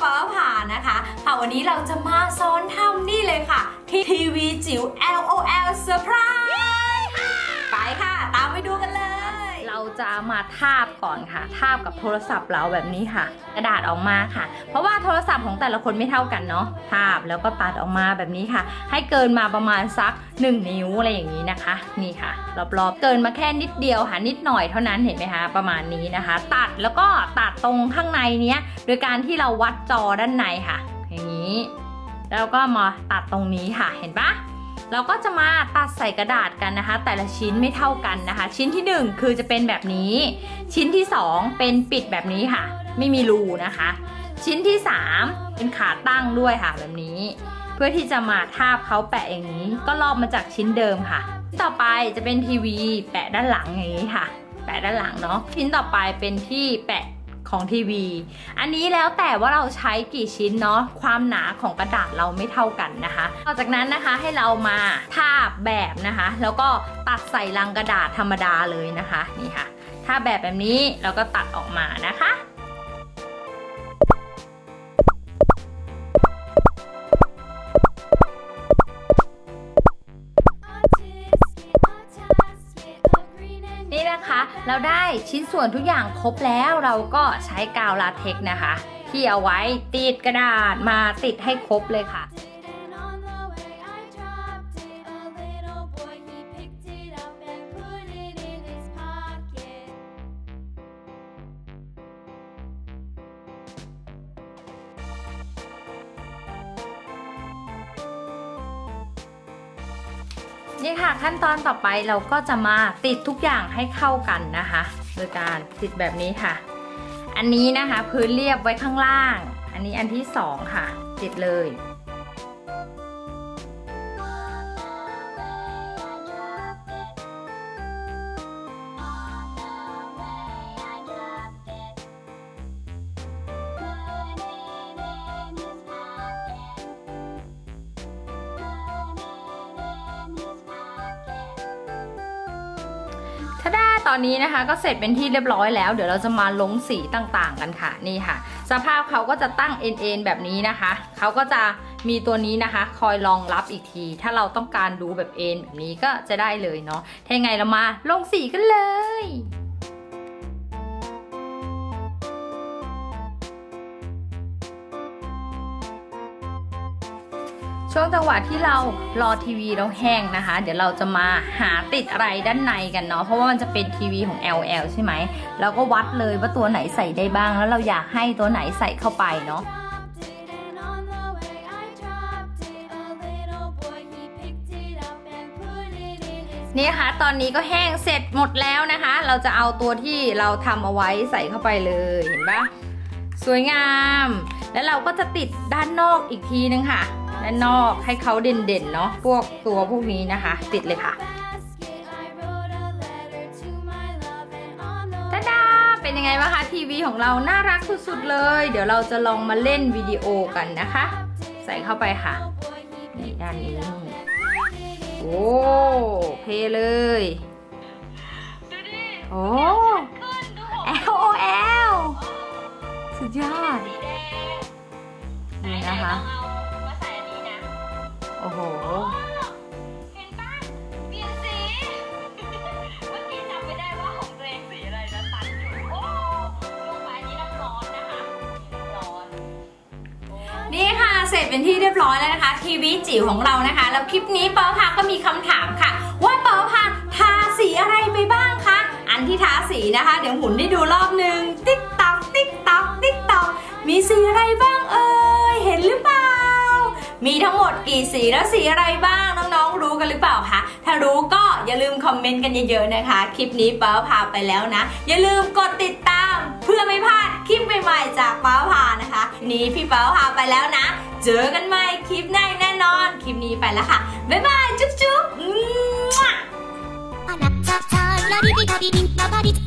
ฟ้าผ่านะคะ ค่ะวันนี้เราจะมาซ้อนทำนี่เลยค่ะ ที่ทีวีจิ๋ว LOL Surprise จะมาทาบก่อนค่ะ ทาบกับโทรศัพท์เราแบบนี้ค่ะ กระดาษออกมาค่ะ เพราะว่าโทรศัพท์ของแต่ละคนไม่เท่ากันเนาะทาบแล้วก็ตัดออกมาแบบนี้ค่ะ ให้เกินมาประมาณสัก 1 นิ้วอะไรอย่างนี้นะคะ นี่ค่ะรอบๆเกินมาแค่นิดเดียวค่ะนิดหน่อยเท่านั้นเห็นไหมคะประมาณนี้นะคะ ตัดแล้วก็ตัดตรงข้างในเนี้ย โดยการที่เราวัดจอด้านในค่ะ อย่างนี้ แล้วก็มาตัดตรงนี้ค่ะเห็นปะ เราก็จะมาตัดใส่กระดาษกันนะคะ แต่ละชิ้นไม่เท่ากันนะคะ ชิ้นที่ 1 คือจะเป็นแบบนี้ ชิ้นที่ 2 เป็นปิดแบบนี้ค่ะ ไม่มีรูนะคะ ชิ้นที่ 3 เป็นขาตั้งด้วยค่ะแบบนี้ เพื่อที่จะมาทาบเขาแปะอย่างนี้ ก็ลอกมาจากชิ้นเดิมค่ะ ต่อไปจะเป็นทีวี แปะด้านหลังอย่างนี้ค่ะ แปะด้านหลังเนาะชิ้นต่อไปเป็นที่แปะ ของทีวี อันนี้แล้วแต่ว่าเราใช้กี่ชิ้นเนาะความหนาของกระดาษเราไม่เท่ากันนะคะต่อจากนั้นนะคะให้เรามาทาบแบบนะคะ แล้วก็ตัดใส่ลังกระดาษธรรมดาเลยนะคะนี่ค่ะถ้าแบบแบบนี้แล้วก็ตัดออกมานะคะ เราได้ชิ้นส่วนทุกอย่างครบแล้วเราก็ใช้กาวลาเท็กนะคะ ที่เอาไว้ติดกระดาษมาติดให้ครบเลยค่ะ นี่ค่ะขั้นตอนต่อไปเราก็จะมาติดทุกอย่างให้เข้ากันนะคะ โดยการติดแบบนี้ค่ะ อันนี้นะคะพื้นเรียบไว้ข้างล่าง อันนี้อันที่สองค่ะ ติดเลย ตอนนี้นะคะก็เสร็จเป็นที่เรียบร้อยแล้ว เดี๋ยวเราจะมาลงสีต่างๆกันค่ะนี่ค่ะ สภาพเขาก็จะตั้งเอ็นๆแบบนี้นะคะเขาก็จะมีตัวนี้นะคะ คอยรองรับอีกที ถ้าเราต้องการดูแบบเอ็นแบบนี้ก็จะได้เลยเนาะถ้าไงเรามาลงสีกันเลย ช่วงจังหวะที่เรารอทีวีเราแห้งนะคะ เดี๋ยวเราจะมาหาติดอะไรด้านในกันเนาะเพราะว่ามันจะเป็นทีวีของ LL ใช่ไหมเราก็วัดเลยว่าตัวไหนใส่ได้บ้าง แล้วเราอยากให้ตัวไหนใส่เข้าไปเนาะนี่ค่ะตอนนี้ก็แห้งเสร็จหมดแล้วนะคะ เราจะเอาตัวที่เราทำเอาไว้ใส่เข้าไปเลยเห็นปะสวยงาม แล้วเราก็จะติดด้านนอกอีกทีนึงค่ะ ด้านนอกให้เขาเด่นๆเนาะพวกตัวพวกนี้นะคะ ติดเลยค่ะตาดาเป็นยังไงบ้างคะทีวีของเราน่ารักสุดๆเลย เดี๋ยวเราจะลองมาเล่นวิดีโอกันนะคะ ใส่เข้าไปค่ะในด้านนี้โอ้เพเลยโอ้ L O L สุดยอดนี่นะคะ โอ้โห เห็นปะเปลี่ยนสี เมื่อกี้จำไม่ได้ว่าของตัวเองสีอะไรนะตันอยู่ โอ้ลงไปอันนี้น้ำร้อนนะคะ ร้อนนี่ค่ะ เสร็จเป็นที่เรียบร้อยแล้วนะคะ ทีวีจิ๋วของเรานะคะ แล้วคลิปนี้เปาพาก็มีคำถามค่ะ ว่าเปาพาทาสีอะไรไปบ้างคะ อันที่ทาสีนะคะ เดี๋ยวหมุนให้ดูรอบหนึ่งติ๊กต๊อกติ๊กต๊อกติ๊กต๊อกมีสีอะไรบ้างเอ่ย เห็นหรือเปล่า มีทั้งหมดกี่สีแล้วสีอะไรบ้างน้องๆรู้กันหรือเปล่าคะ ถ้ารู้ก็อย่าลืมคอมเมนต์กันเยอะๆนะคะ คลิปนี้ป้าพาไปแล้วนะ อย่าลืมกดติดตาม เพื่อไม่พลาดคลิปใหม่ๆจากป้าพานะคะนี้พี่ป้าพาไปแล้วนะ เจอกันใหม่คลิปหน้าแน่นอน คลิปนี้ไปแล้วค่ะ บ๊ายบาย จุ๊บจุ๊บมั่ว あなたさラリリラリリンラバリンランリンランレンランドンマバリバタバリバリラリリリリリ